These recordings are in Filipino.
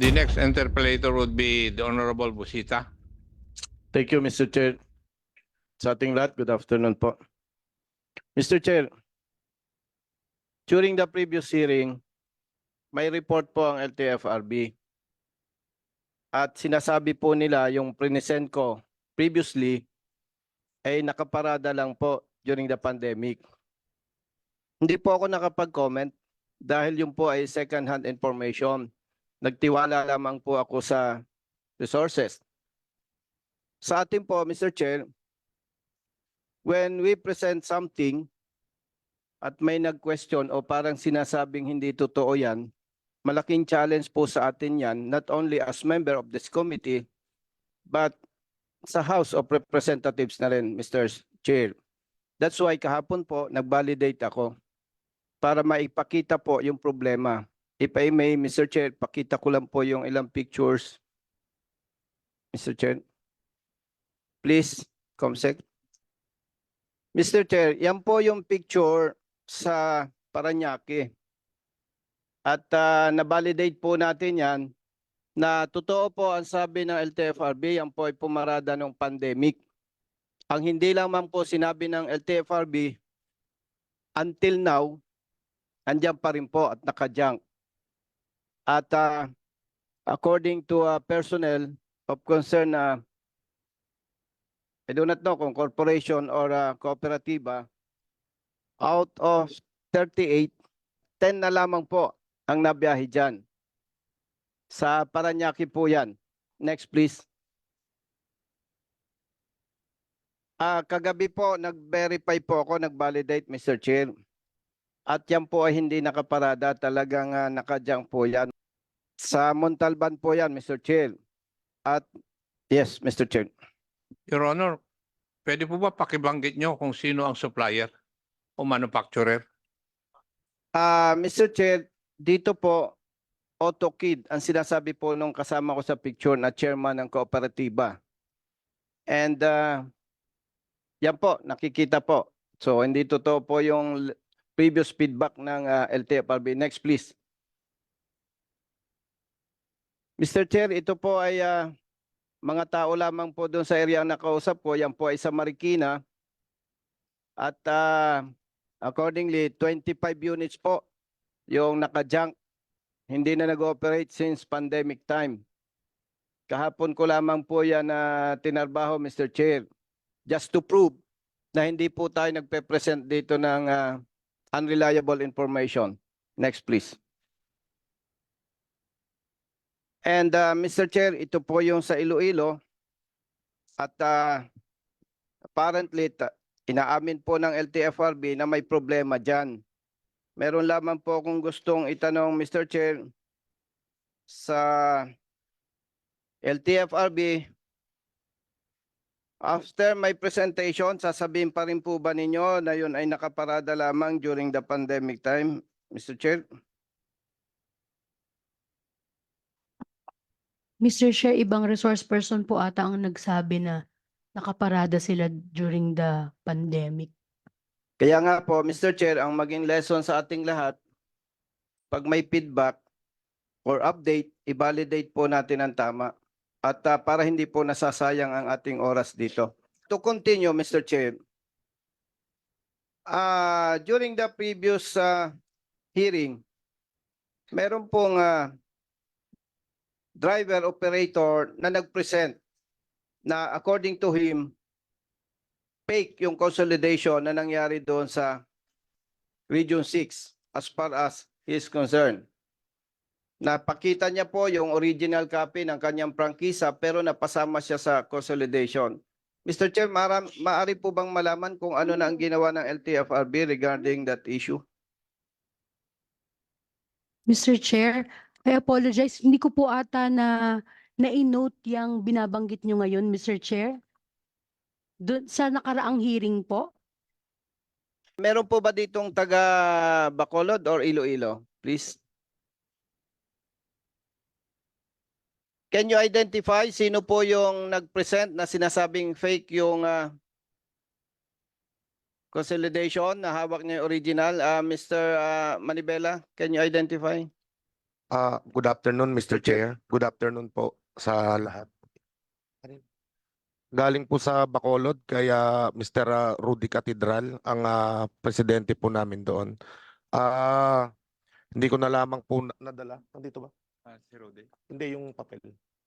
The next interpellator would be the Honorable Busita. Thank you, Mr. Chair. Sa ating lahat, good afternoon po. Mr. Chair, during the previous hearing, may report po ang LTFRB. At sinasabi po nila yung present ko previously ay nakaparada lang po during the pandemic. Hindi po ako nakapag-comment dahil yung po ay second-hand information. Nagtiwala lamang po ako sa resources. Sa atin po, Mr. Chair, when we present something at may nag-question o parang sinasabing hindi totoo yan, malaking challenge po sa atin yan, not only as member of this committee, but sa House of Representatives na rin, Mr. Chair. That's why kahapon po, nag-validate ako para maipakita po yung problema. If I may, Mr. Chair, pakita ko lang po yung ilang pictures. Mr. Chair. Please, Comsec. Mr. Chair, yan po yung picture sa Paranaque. At ah, na-validate po natin yan na totoo po ang sabi ng LTFRB, yan po ay pumarada ng pandemic. Ang hindi lang man po sinabi ng LTFRB, until now, andyan pa rin po at nakajunk. At ah, according to ah, personnel of concern na I do not know kung corporation or uh, kooperatiba, out of 38, 10 na lamang po ang nabiyahe dyan. Sa Paranaque po yan. Next please. Ah, kagabi po nag-verify po ako, nag-validate Mr. Chair. At yan po ay hindi nakaparada, talagang uh, nakadyan po yan. Sa Montalban po yan, Mr. Chair. At yes, Mr. Chair. Your Honor, pwede po ba pakibanggit nyo kung sino ang supplier o manufacturer? Ah, Mr. Chair, dito po AutoKid ang sinasabi po nung kasama ko sa picture na chairman ng kooperatiba. And ah, yan po, nakikita po. So hindi totoo po yung previous feedback ng ah, LTFRB. Next please. Mr. Chair, ito po ay ah, mga tao lamang po doon sa area ang nakausap ko. Yan po ay sa Marikina. At ah, Accordingly, 25 units po yung naka-junk. Hindi na nag-operate since pandemic time. Kahapon ko lamang po yan na tinarbaho, Mr. Chair. Just to prove na hindi po tayo nagpe-present dito ng ah, unreliable information. Next, please. And ah, Mr. Chair, ito po yung sa Iloilo. At ah, apparently, Inaamin po ng LTFRB na may problema dyan. Meron lamang po akong gustong itanong, Mr. Chair, sa LTFRB, after my presentation, sasabihin pa rin po ba ninyo na yun ay nakaparada lamang during the pandemic time, Mr. Chair? Mr. Chair, ibang resource person po ata ang nagsabi na nakaparada sila during the pandemic. Kaya nga po, Mr. Chair, ang maging lesson sa ating lahat, pag may feedback or update, i-validate po natin ang tama. At ah, para hindi po nasasayang ang ating oras dito. To continue, Mr. Chair, ah during the previous ah, hearing, meron pong ah, driver operator na nag-present na according to him, fake yung consolidation na nangyari doon sa Region 6 as far as he is concerned. Napakita niya po yung original copy ng kanyang prangkisa pero napasama siya sa consolidation. Mr. Chair, maram, maaari po bang malaman kung ano na ang ginawa ng LTFRB regarding that issue? Mr. Chair, I apologize. Hindi ko po ata na na-note yung binabanggit nyo ngayon, Mr. Chair. Doon sa nakaraang hearing po. Meron po ba ditong taga Bacolod or Iloilo? Please. Can you identify sino po yung nag-present na sinasabing fake yung ah, consolidation na hawak niya original? Ah, Mr. ah, Manibela, can you identify? Ah, good afternoon, Mr. Chair. Good afternoon po sa lahat. Galing po sa Bacolod kaya Mr. Rudy Catedral ang ah, presidente po namin doon. Ah, hindi ko na lamang po na- nadala. Nandito ba? Si Rudy. Hindi yung papel.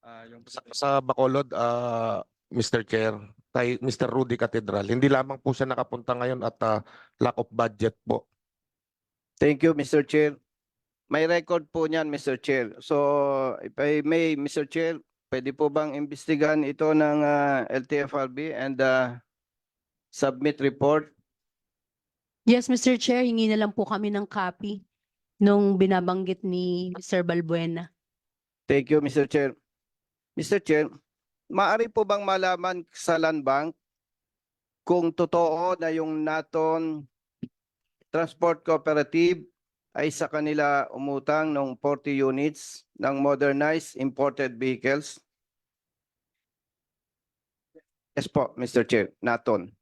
Ah, yung Sa, sa Bacolod, ah, Mr. Chair, kay Mr. Rudy Catedral. Hindi lamang po siya nakapunta ngayon at ah, lack of budget po. Thank you, Mr. Chair. May record po niyan, Mr. Chair. So, if I may, Mr. Chair, pwede po bang imbestigahan ito ng ah, LTFRB and ah, submit report? Yes, Mr. Chair, hingi na lang po kami ng copy nung binabanggit ni Mr. Balbuena. Thank you, Mr. Chair. Mr. Chair, maaari po bang malaman sa Land Bank kung totoo na yung Naton Transport Cooperative ay sa kanila umutang ng 40 units ng modernized imported vehicles? Yes po, Mr. Chair, Naton.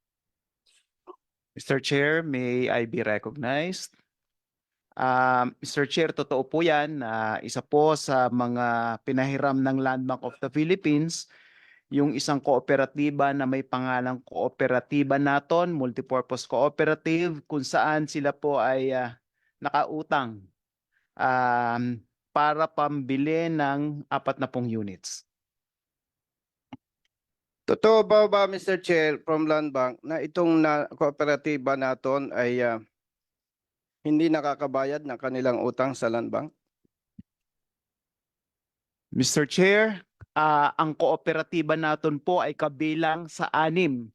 Mr. Chair, may I be recognized? Um, Mr. Chair, totoo po yan na isa po sa mga pinahiram ng Land of the Philippines yung isang kooperatiba na may pangalang Kooperatiba Naton, Multipurpose Cooperative, kung saan sila po ay ah, nakautang um, para pambili ng apat na pong units. Totoo ba ba, Mr. Chair, from Land Bank, na itong na kooperatiba naton ay ah, hindi nakakabayad ng kanilang utang sa Land Bank? Mr. Chair, ah, ang kooperatiba natin po ay kabilang sa anim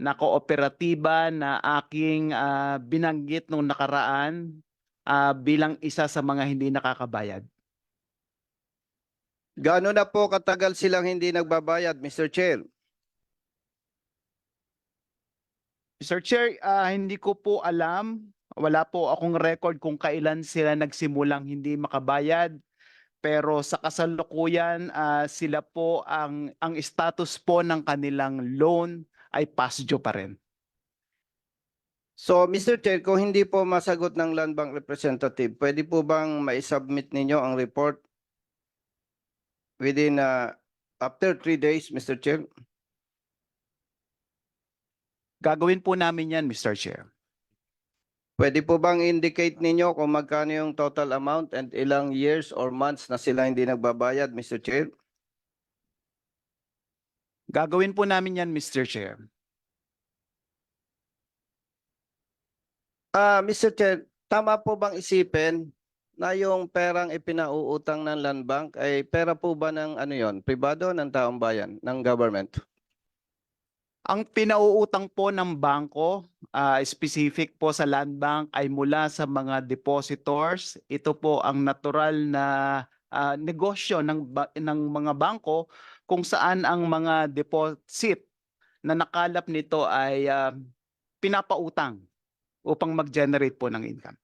na kooperatiba na aking ah, binanggit nung nakaraan ah, bilang isa sa mga hindi nakakabayad. Gaano na po katagal silang hindi nagbabayad, Mr. Chair? Mr. Chair, ah, hindi ko po alam, wala po akong record kung kailan sila nagsimulang hindi makabayad. Pero sa kasalukuyan, ah, sila po ang ang status po ng kanilang loan ay past due pa rin. So, Mr. Chair, kung hindi po masagot ng Land Bank representative, pwede po bang ma-submit ninyo ang report within uh, after three days, Mr. Chair? Gagawin po namin yan, Mr. Chair. Pwede po bang indicate ninyo kung magkano yung total amount and ilang years or months na sila hindi nagbabayad, Mr. Chair? Gagawin po namin yan, Mr. Chair. Ah, Mr. Chair, tama po bang isipin na yung perang ipinauutang ng Land Bank ay pera po ba ng ano yon, pribado ng taong bayan, ng government? Ang pinauutang po ng bangko, ah, specific po sa land bank ay mula sa mga depositors. Ito po ang natural na ah, negosyo ng, ng mga bangko kung saan ang mga deposit na nakalap nito ay ah, pinapautang upang mag-generate po ng income.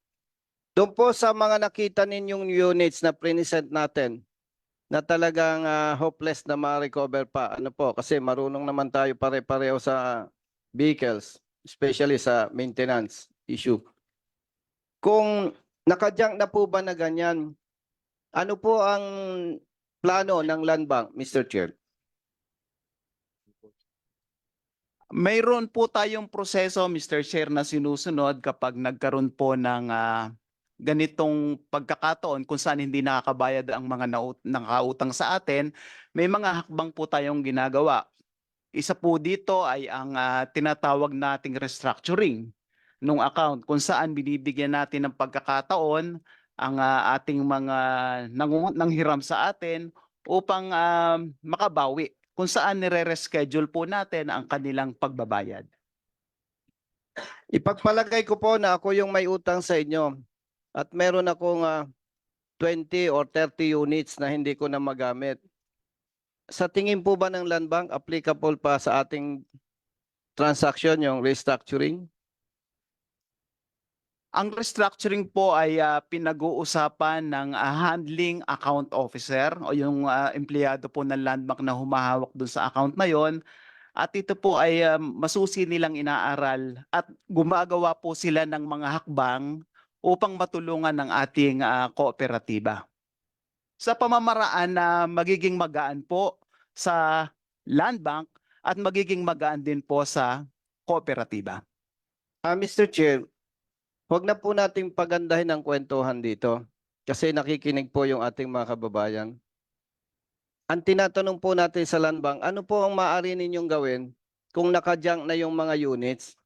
Doon po sa mga nakita ninyong units na present natin na talagang ah, hopeless na ma-recover pa. Ano po, kasi marunong naman tayo pare-pareho sa vehicles, especially sa maintenance issue. Kung nakajunk na po ba na ganyan, ano po ang plano ng Land Bank, Mr. Chair? Mayroon po tayong proseso, Mr. Chair, na sinusunod kapag nagkaroon po ng ah, ganitong pagkakataon kung saan hindi nakakabayad ang mga nakautang sa atin, may mga hakbang po tayong ginagawa. Isa po dito ay ang ah, tinatawag nating restructuring ng account kung saan binibigyan natin ng pagkakataon ang ah, ating mga nangu- nanghiram sa atin upang ah, makabawi kung saan nire-reschedule po natin ang kanilang pagbabayad. Ipagpalagay ko po na ako yung may utang sa inyo at meron akong ah, 20 or 30 units na hindi ko na magamit. Sa tingin po ba ng Land Bank, applicable pa sa ating transaction yung restructuring? Ang restructuring po ay ah, pinag-uusapan ng ah, handling account officer o yung ah, empleyado po ng Land na humahawak dun sa account na yon. At ito po ay ah, masusi nilang inaaral at gumagawa po sila ng mga hakbang upang matulungan ng ating ah, kooperatiba. sa pamamaraan na magiging magaan po sa land bank at magiging magaan din po sa kooperatiba. Ah, Mr. Chair, huwag na po nating pagandahin ang kwentuhan dito kasi nakikinig po yung ating mga kababayan. Ang tinatanong po natin sa land bank, ano po ang maaari ninyong gawin kung nakajunk na yung mga units?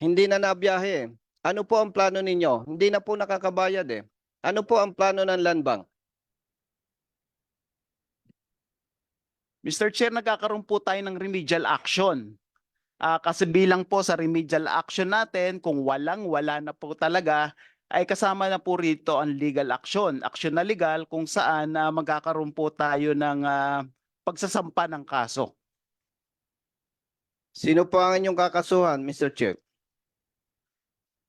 Hindi na nabiyahe. Ano po ang plano ninyo? Hindi na po nakakabayad eh. Ano po ang plano ng land bank? Mr. Chair, nagkakaroon po tayo ng remedial action. Ah, kasi bilang po sa remedial action natin, kung walang wala na po talaga, ay kasama na po rito ang legal action. Action na legal kung saan na magkakaroon po tayo ng ah, pagsasampa ng kaso. Sino po ang inyong kakasuhan, Mr. Chair?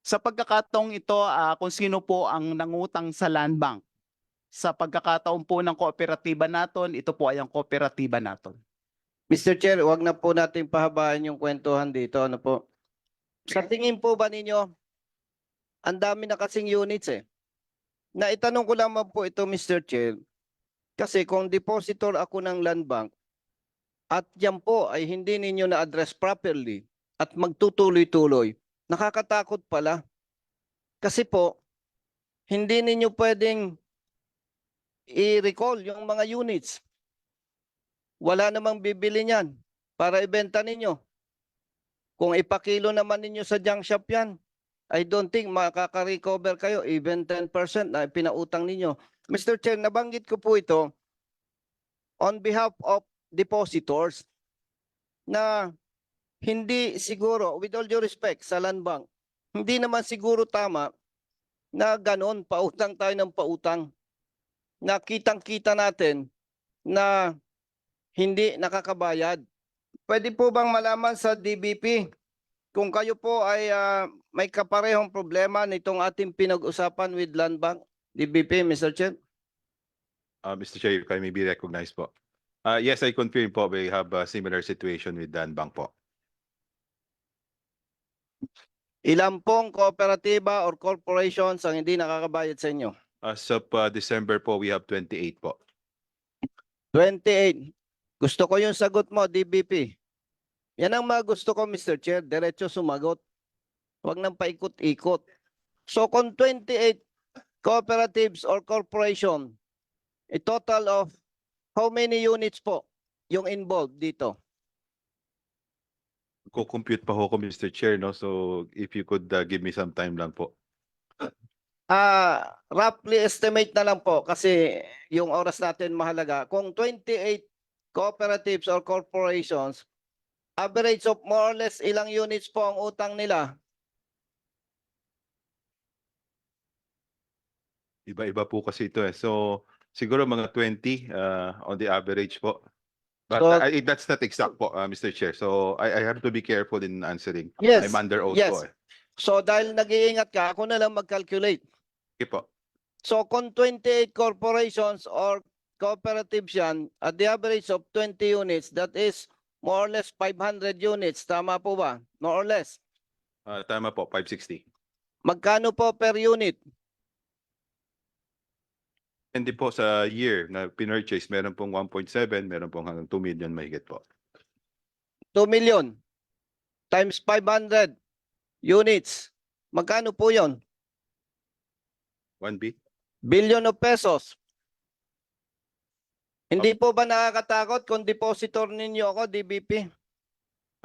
Sa pagkakataong ito, ah, kung sino po ang nangutang sa land bank. Sa pagkakataon po ng kooperatiba natin, ito po ay ang kooperatiba natin. Mr. Chair, wag na po natin pahabain yung kwentuhan dito. Ano po? Sa tingin po ba ninyo, ang dami na kasing units eh. Naitanong ko lamang po ito, Mr. Chair. Kasi kung depositor ako ng land bank, at yan po ay hindi ninyo na-address properly at magtutuloy-tuloy, nakakatakot pala. Kasi po, hindi ninyo pwedeng i-recall yung mga units wala namang bibili niyan para ibenta ninyo. Kung ipakilo naman ninyo sa junk shop yan, I don't think makaka-recover kayo even 10% na pinautang ninyo. Mr. Chair, nabanggit ko po ito on behalf of depositors na hindi siguro, with all due respect sa land bank, hindi naman siguro tama na ganon, pautang tayo ng pautang. Na kitang-kita natin na hindi nakakabayad. Pwede po bang malaman sa DBP kung kayo po ay ah, may kaparehong problema nitong ating pinag-usapan with Land Bank? DBP, Mr. Chair? Uh, Mr. Chair, if may be recognized po. Uh, yes, I confirm po, we have a similar situation with Dan Bank po. Ilan pong kooperatiba or corporations ang hindi nakakabayad sa inyo? As of uh, December po, we have 28 po. 28. Gusto ko yung sagot mo, DBP. Yan ang mga gusto ko, Mr. Chair. Diretso sumagot. Huwag nang paikot-ikot. So kung 28 cooperatives or corporation, a total of how many units po yung involved dito? Ko-compute pa ho ko, Mr. Chair, no? So if you could uh, give me some time lang po. Ah, roughly estimate na lang po kasi yung oras natin mahalaga. Kung 28 cooperatives or corporations, average of more or less ilang units po ang utang nila? Iba-iba po kasi ito eh. So siguro mga 20 uh, on the average po. But So- I- that's not exact po, uh, Mr. Chair. So I, I have to be careful in answering. Yes. I'm under oath yes. po eh. So dahil nag-iingat ka, ako na lang mag-calculate. Okay po. So kung 28 corporations or cooperatives yan, at the average of 20 units, that is more or less 500 units. Tama po ba? More or less. Uh, tama po, 560. Magkano po per unit? Hindi po sa year na pinurchase, meron pong 1.7, meron pong hanggang 2 million mahigit po. 2 million times 500 units. Magkano po yon? 1B? Billion of pesos. Hindi po ba nakakatakot kung depositor ninyo ako, DBP?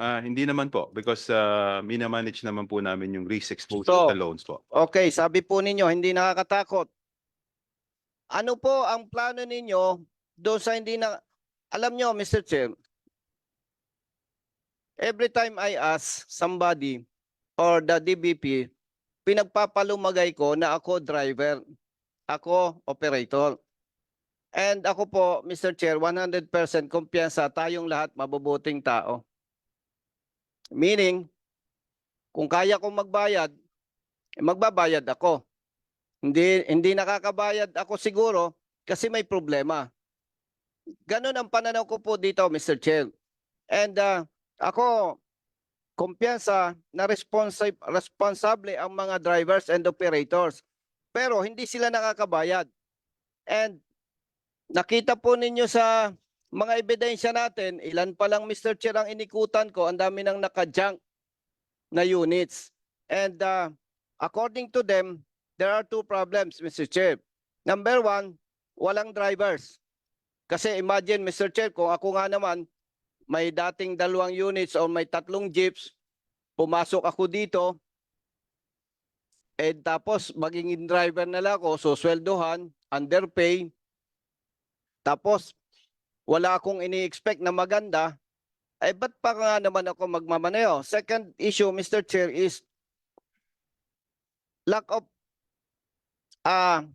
Ah, hindi naman po because uh, minamanage naman po namin yung risk exposure So- sa loans po. Okay, sabi po ninyo, hindi nakakatakot. Ano po ang plano ninyo doon sa hindi na... Alam nyo, Mr. Chair, every time I ask somebody or the DBP, pinagpapalumagay ko na ako driver, ako operator. And ako po, Mr. Chair, 100% kumpiyansa tayong lahat mabubuting tao. Meaning, kung kaya kong magbayad, eh, magbabayad ako. Hindi hindi nakakabayad ako siguro kasi may problema. Ganon ang pananaw ko po dito, Mr. Chair. And uh, ako kumpiyansa na responsive responsable ang mga drivers and operators. Pero hindi sila nakakabayad. And nakita po ninyo sa mga ebidensya natin, ilan pa lang Mr. Chair ang inikutan ko, ang dami nang naka-junk na units. And uh, according to them, there are two problems, Mr. Chair. Number one, walang drivers. Kasi imagine, Mr. Chair, kung ako nga naman, may dating dalawang units o may tatlong jeeps, pumasok ako dito, eh tapos magiging driver na lang ako, so sweldohan, underpay, tapos wala akong ini-expect na maganda, ay ba't pa nga naman ako magmamaneho? Second issue, Mr. Chair, is lack of ah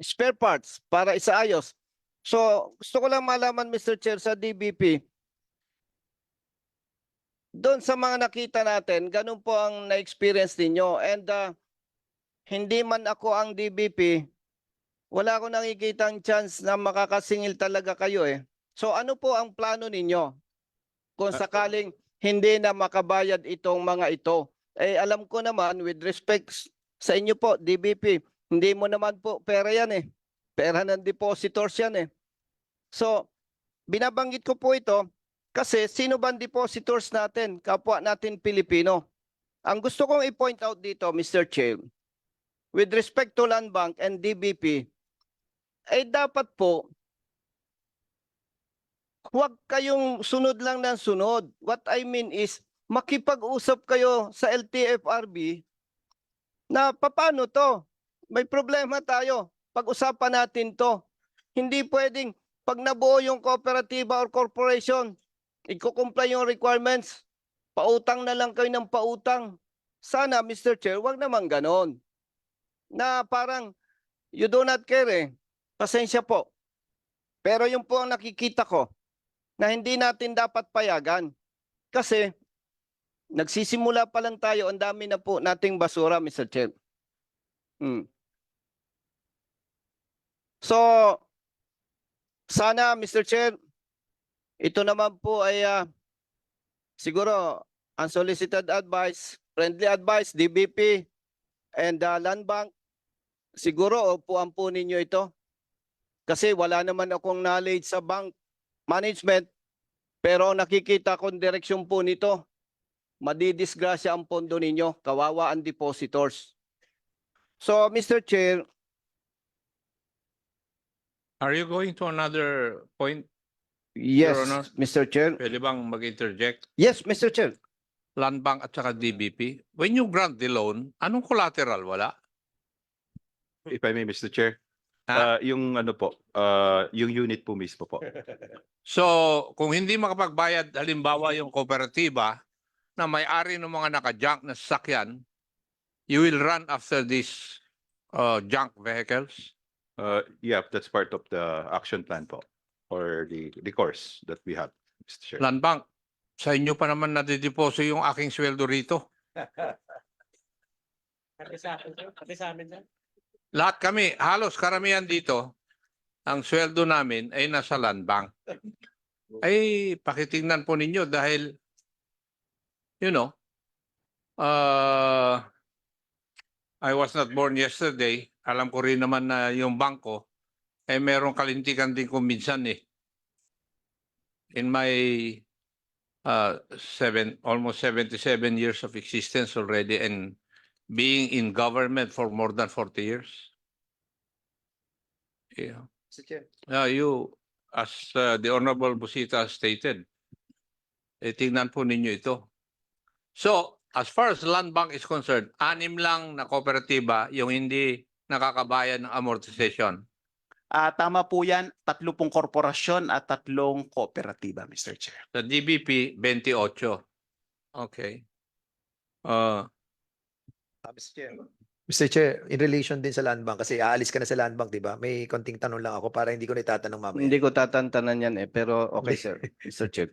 spare parts para isaayos. So, gusto ko lang malaman, Mr. Chair, sa DBP, doon sa mga nakita natin, ganun po ang na-experience ninyo. And ah, hindi man ako ang DBP, wala akong nakikita ang chance na makakasingil talaga kayo eh. So ano po ang plano ninyo? Kung Ah, sakaling hindi na makabayad itong mga ito. Eh alam ko naman with respect sa inyo po, DBP, hindi mo naman po pera yan eh. Pera ng depositors yan eh. So, binabanggit ko po ito kasi sino ba depositors natin, kapwa natin Pilipino? Ang gusto kong i-point out dito, Mr. Chair, with respect to Land Bank and DBP, ay dapat po huwag kayong sunod lang ng sunod. What I mean is makipag-usap kayo sa LTFRB na paano to? May problema tayo. Pag-usapan natin to. Hindi pwedeng pag nabuo yung kooperatiba or corporation, iko-comply yung requirements, pautang na lang kayo ng pautang. Sana, Mr. Chair, wag naman ganon. Na parang you do not care eh. Pasensya po. Pero yung po ang nakikita ko na hindi natin dapat payagan. Kasi nagsisimula pa lang tayo, ang dami na po nating basura, Mr. Chair. Hmm. So, sana, Mr. Chair, ito naman po ay ah, siguro unsolicited advice, friendly advice, DBP, and uh, Land Bank, siguro upuan po ninyo ito. Kasi wala naman akong knowledge sa bank management, pero nakikita kong direksyon po nito, madidisgrasya ang pondo ninyo, kawawa ang depositors. So, Mr. Chair, Are you going to another point? yes, Honor. Mr. Chair. Pwede bang mag-interject? Yes, Mr. Chair. Land Bank at saka DBP. When you grant the loan, anong collateral? Wala? If I may, Mr. Chair. Ah. Uh, yung ano po, uh, yung unit po mismo po. So, kung hindi makapagbayad, halimbawa yung kooperatiba na may-ari ng mga naka-junk na sasakyan, you will run after these uh, junk vehicles? Uh, yeah, that's part of the action plan po or the the course that we have, Mr. Chair. Land Bank, sa inyo pa naman nadideposo yung aking sweldo rito. Pati sa akin, sir. Pati sa amin, sir. Lahat kami, halos karamihan dito, ang sweldo namin ay nasa land bank. Ay, pakitingnan po ninyo dahil, you know, uh, I was not born yesterday. Alam ko rin naman na yung bangko, eh merong kalintikan din kung minsan eh. In my uh, seven, almost 77 years of existence already and being in government for more than 40 years. Yeah. Yeah, you, as uh, the Honorable Busita stated, eh, tingnan po ninyo ito. So, as far as land bank is concerned, anim lang na kooperatiba yung hindi nakakabayan ng amortization. Ah, tama po yan, tatlo pong korporasyon at tatlong kooperatiba, Mr. Chair. Sa DBP, 28. Okay. Uh, Ah, Mr. Chair. Mr. Chair, in relation din sa land bank, kasi aalis ka na sa land bank, di ba? May konting tanong lang ako para hindi ko na itatanong mamaya. Hindi ko tatantanan yan eh, pero okay sir, Mr. Chair.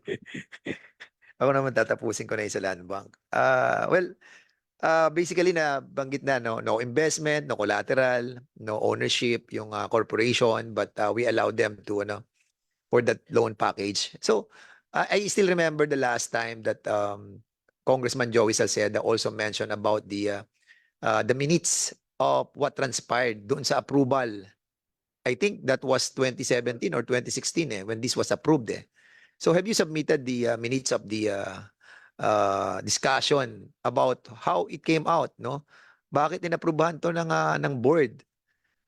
Ako naman tatapusin ko na yung sa land bank. Ah, well, ah, basically na banggit na no, no investment, no collateral, no ownership yung ah, corporation, but ah, we allow them to ano for that loan package. So, ah, I still remember the last time that um, Congressman Joey Salceda also mentioned about the ah, uh, the minutes of what transpired doon sa approval I think that was 2017 or 2016 eh, when this was approved eh. So have you submitted the uh, minutes of the uh, uh, discussion about how it came out, no? Bakit inaprubahan to ng, ah, ng board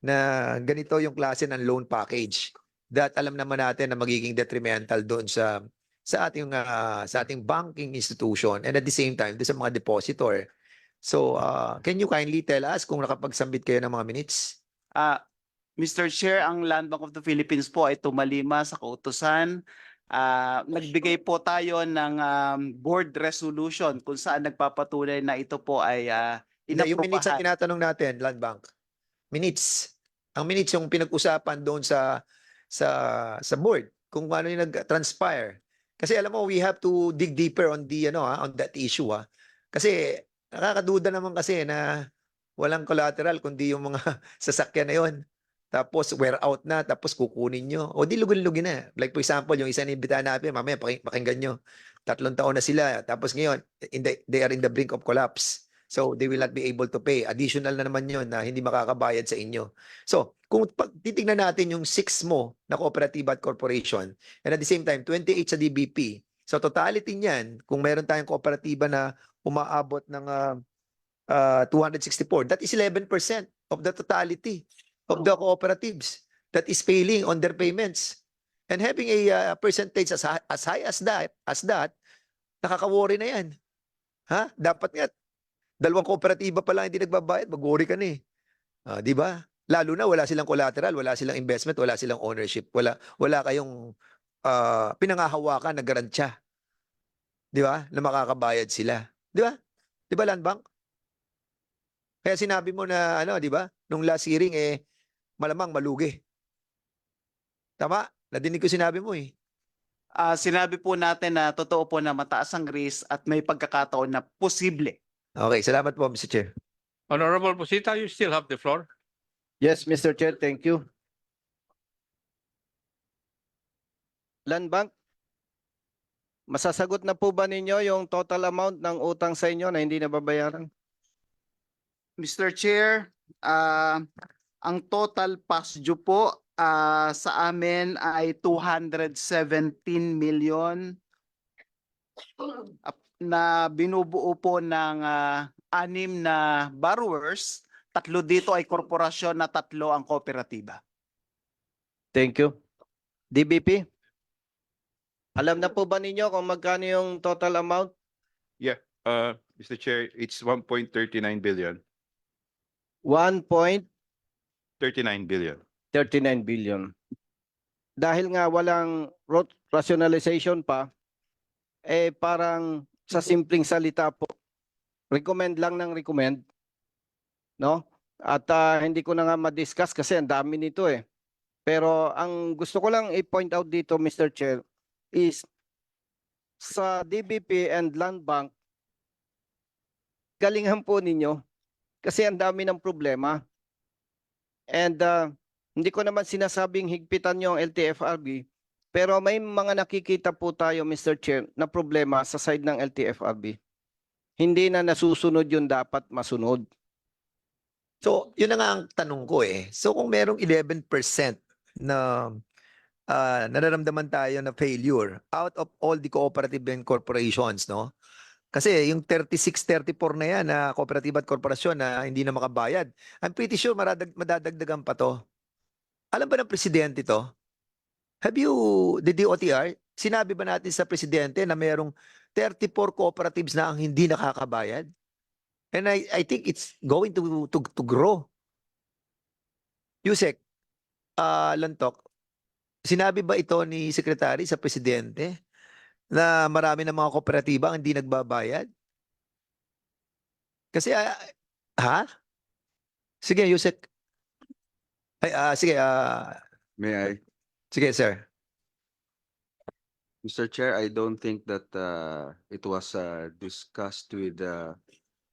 na ganito yung klase ng loan package that alam naman natin na magiging detrimental doon sa sa ating ah, sa ating banking institution and at the same time sa mga depositor. So, uh, can you kindly tell us kung nakapag-submit kayo ng mga minutes? Ah, Mr. Chair, ang Land Bank of the Philippines po ay tumalima sa kautusan. Ah, nagbigay po tayo ng um, board resolution kung saan nagpapatunay na ito po ay uh, Hindi, yung minutes ang tinatanong natin, Land Bank. Minutes. Ang minutes yung pinag-usapan doon sa sa sa board kung ano yung nag-transpire. Kasi alam mo, we have to dig deeper on the ano ha, on that issue ha. Kasi nakakaduda naman kasi na walang collateral kundi yung mga sasakyan na yon. Tapos wear out na, tapos kukunin nyo. O di lugin-lugin na. Like for example, yung isa na imbitahan natin, mamaya paki- pakinggan nyo. Tatlong taon na sila. Tapos ngayon, in the, they are in the brink of collapse. So they will not be able to pay. Additional na naman yun na hindi makakabayad sa inyo. So kung pag titignan natin yung 6 mo na kooperatiba at corporation and at the same time 28 sa DBP. So totality niyan, kung meron tayong kooperatiba na umaabot ng ah, ah, 264, that is 11% of the totality of the cooperatives that is failing on their payments. And having a ah, percentage as, as high as that, as that, nakaka-worry na yan. Ha? Dapat nga dalawang kooperatiba pa lang hindi nagbabayad, mag-worry ka na eh. Ah, 'di ba? Lalo na wala silang collateral, wala silang investment, wala silang ownership, wala wala kayong ah, pinangahawakan na garantya. 'Di ba? Na makakabayad sila. 'Di ba? 'Di ba Land Bank? Kaya sinabi mo na ano, 'di ba? Nung last hearing eh malamang malugi. Tama? Nadinig ko sinabi mo eh. Ah, sinabi po natin na totoo po na mataas ang risk at may pagkakataon na posible. Okay, salamat po Mr. Chair. Honorable Posita, you still have the floor. Yes, Mr. Chair, thank you. Land Bank, masasagot na po ba ninyo yung total amount ng utang sa inyo na hindi nababayaran? Mr. Chair, ah, ang total past due po ah, sa amin ay 217 million na binubuo po ng ah, anim na borrowers. Tatlo dito ay korporasyon na tatlo ang kooperatiba. Thank you. DBP? Alam na po ba ninyo kung magkano yung total amount? Uh, Mr. Chair, it's one point thirty-nine billion, 1.39 thirty-nine billion. billion. Dahil nga walang rationalization pa, eh parang sa simpleng salita po, recommend lang ng recommend, no? At ah, hindi ko na nga ma-discuss kasi ang dami nito eh. Pero ang gusto ko lang i-point out dito, Mr. Chair, is sa DBP and Land Bank, galingan po ninyo kasi ang dami ng problema. And ah, hindi ko naman sinasabing higpitan nyo ang LTFRB, pero may mga nakikita po tayo, Mr. Chair, na problema sa side ng LTFRB. Hindi na nasusunod yung dapat masunod. So, yun na nga ang tanong ko eh. So, kung merong 11% na ah, nararamdaman tayo na failure out of all the cooperative and corporations, no? Kasi yung 36, 34 na yan na cooperative at korporasyon na hindi na makabayad, I'm pretty sure maradag, madadagdagan pa to. Alam ba ng presidente to? Have you, the DOTR, sinabi ba natin sa presidente na merong 34 cooperatives na ang hindi nakakabayad? And I, I think it's going to, to, to grow. Yusek, ah Lantok, sinabi ba ito ni Secretary sa Presidente na marami ng mga kooperatiba ang hindi nagbabayad? Kasi, ah, ha? Sige, Yusek. Ay, ah, sige, ah, May I? sige, sir. Mr. Chair, I don't think that uh, it was uh, discussed with the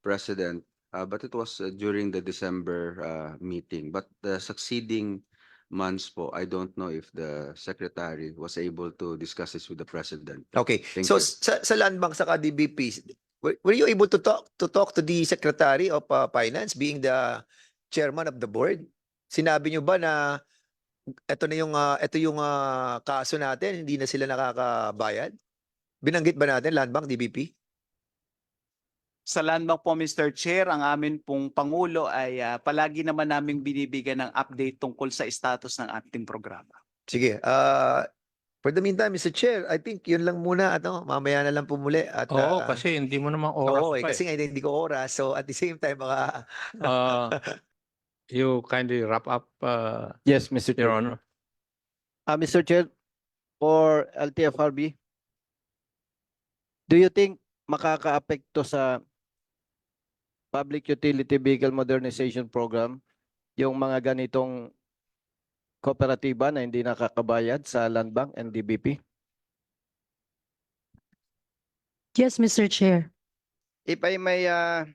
president, uh, but it was uh, during the December uh, meeting. But the succeeding months po, I don't know if the secretary was able to discuss this with the president. Okay. Thank so you. sa sa Land Bank sa DBP, were, were you able to talk to talk to the Secretary of uh, Finance being the chairman of the board? Sinabi niyo ba na ito na yung ah, ito yung ah, kaso natin, hindi na sila nakakabayad? Binanggit ba natin Land Bank, DBP? Sa Land Bank po, Mr. Chair, ang amin pong Pangulo ay ah, palagi naman naming binibigyan ng update tungkol sa status ng ating programa. Sige. ah for the meantime, Mr. Chair, I think yun lang muna. Ano, mamaya na lang pumuli. At, Oo, ah, kasi hindi mo naman oras oo, eh, pa kasi nga hindi ko oras. So at the same time, baka eh. Uh, you kindly wrap up, uh, Yes, Mr. Chair. Your Honor. Uh, Mr. Chair, for LTFRB, do you think makaka-apekto sa Public Utility Vehicle Modernization Program yung mga ganitong kooperatiba na hindi nakakabayad sa Land Bank and DBP? Yes, Mr. Chair. If I may uh,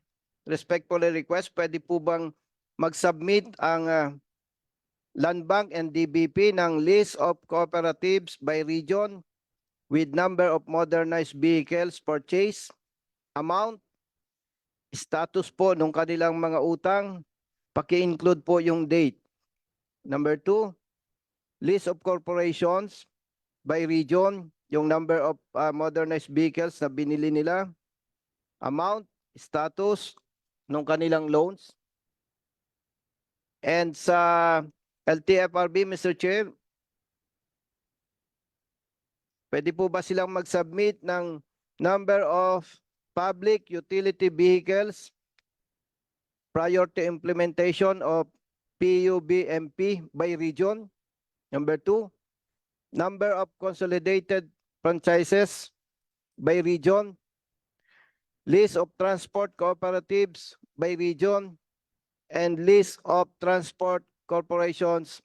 respectfully request, pwede po bang mag-submit ang uh, Land Bank and DBP ng list of cooperatives by region with number of modernized vehicles purchased, amount, status po nung kanilang mga utang, paki-include po yung date. Number two, list of corporations by region, yung number of uh, modernized vehicles na binili nila, amount, status nung kanilang loans. And sa LTFRB, Mr. Chair, pwede po ba silang mag-submit ng number of public utility vehicles prior to implementation of PUBMP by region? Number two, number of consolidated franchises by region, list of transport cooperatives by region, and list of transport corporations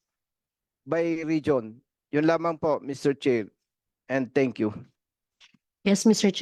by region. Yun lamang po, Mr. Chair. And thank you. Yes, Mr. Chair.